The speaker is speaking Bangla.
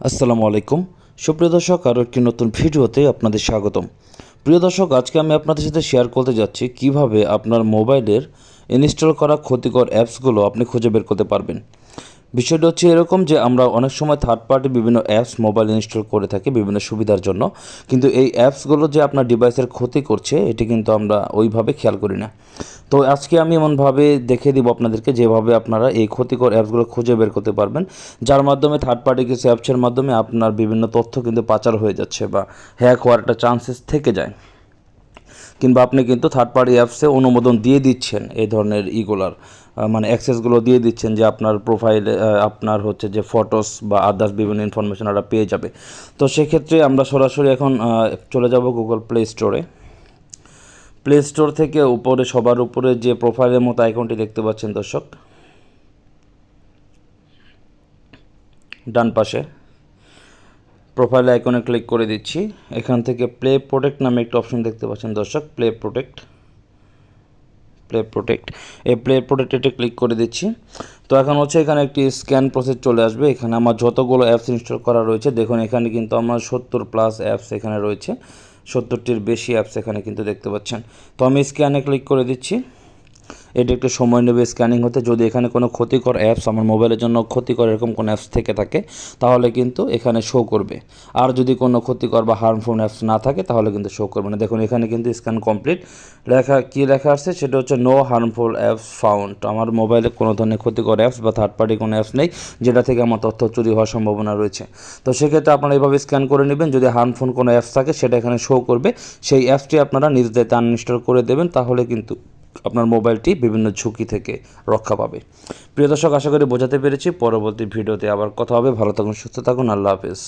আসসালামু আলাইকুম। সুপ্রিয় দর্শক, আরও একটি নতুন ভিডিওতে আপনাদের স্বাগতম। প্রিয় দর্শক, আজকে আমি আপনাদের সাথে শেয়ার করতে যাচ্ছি কীভাবে আপনার মোবাইলের ইনস্টল করা ক্ষতিকর অ্যাপসগুলো আপনি খুঁজে বের করতে পারবেন। বিষয়টা হচ্ছে এরকম যে আমরা অনেক সময় থার্ড পার্টি বিভিন্ন অ্যাপস মোবাইল ইনস্টল করে থাকি বিভিন্ন সুবিধার জন্য। কিন্তু এই অ্যাপসগুলো যে আপনার ডিভাইসের ক্ষতি করছে, এটি কিন্তু আমরা ওইভাবে খেয়াল করি না। তো আজকে আমি এমনভাবে দেখে দিব আপনাদেরকে যেভাবে আপনারা এই ক্ষতিকর অ্যাপসগুলো খুঁজে বের করতে পারবেন, যার মাধ্যমে থার্ড পার্টি কিছু অ্যাপসের মাধ্যমে আপনার বিভিন্ন তথ্য কিন্তু পাচার হয়ে যাচ্ছে বা হ্যাক হওয়ার একটা চান্সেস থেকে যায়। কিংবা আপনি কিন্তু থার্ড পার্টি অ্যাপসে অনুমোদন দিয়ে দিচ্ছেন এই ধরনের ইগুলার মানে অ্যাক্সেসগুলো দিয়ে দিচ্ছেন যে আপনার প্রোফাইলে আপনার হচ্ছে যে ফটোস বা আদার্স বিভিন্ন ইনফরমেশন ওরা পেয়ে যাবে। তো সেক্ষেত্রে আমরা সরাসরি এখন চলে যাব গুগল প্লে স্টোরে প্লে স্টোর থেকে উপরে, সবার উপরে যে প্রোফাইলের মতো আইকনটি দেখতে পাচ্ছেন দর্শক, ডান পাশে। প্রোফাইল আইকনে ক্লিক করে দিচ্ছি। এখান থেকে প্লে প্রোটেক্ট নামে একটা অপশন দেখতে পাচ্ছেন দর্শক প্লে প্রোটেক্ট প্লে প্রোটেক্ট এই প্লে প্রোটেক্টে ক্লিক করে দিচ্ছি। তো এখন হচ্ছে এখানে একটি স্ক্যান প্রসেস চলে আসবে। এখানে আমার যতগুলো অ্যাপস ইনস্টল করা রয়েছে, দেখুন এখানে কিন্তু আমার সত্তর প্লাস অ্যাপস এখানে রয়েছে। সত্তরটির বেশি অ্যাপস এখানে কিন্তু দেখতে পাচ্ছেন। তো আমি স্ক্যানে ক্লিক করে দিচ্ছি। এটা একটু সময় নেবে স্ক্যানিং হতে। যদি এখানে কোনো ক্ষতিকর অ্যাপস আমার মোবাইলের জন্য ক্ষতিকর এরকম কোনো অ্যাপস থেকে থাকে, তাহলে কিন্তু এখানে শো করবে। আর যদি কোনো ক্ষতিকর বা হার্মফুল অ্যাপস না থাকে, তাহলে কিন্তু শো করবে না। দেখুন, এখানে কিন্তু স্ক্যান কমপ্লিট লেখা, কী লেখা আসছে? সেটা হচ্ছে নো হার্মফুল অ্যাপস ফাউন্ড আমার মোবাইলে কোনো ধরনের ক্ষতিকর অ্যাপস বা থার্ড পার্টি কোনো অ্যাপস নেই, যেটা থেকে আমার তথ্য চুরি হওয়ার সম্ভাবনা রয়েছে। তো সেক্ষেত্রে আপনারা এইভাবে স্ক্যান করে নেবেন। যদি হার্মফুল কোনো অ্যাপস থাকে, সেটা এখানে শো করবে। সেই অ্যাপসটি আপনারা নিজ দায়িত্বে আনইনস্টল করে দেবেন, তাহলে কিন্তু আপনার মোবাইলটি বিভিন্ন ঝুঁকি থেকে রক্ষা পাবে। প্রিয় দর্শক, আশা করি বোঝাতে পেরেছি। পরবর্তী ভিডিওতে আবার কথা হবে। ভালো থাকুন, সুস্থ থাকুন। আল্লাহ হাফেজ।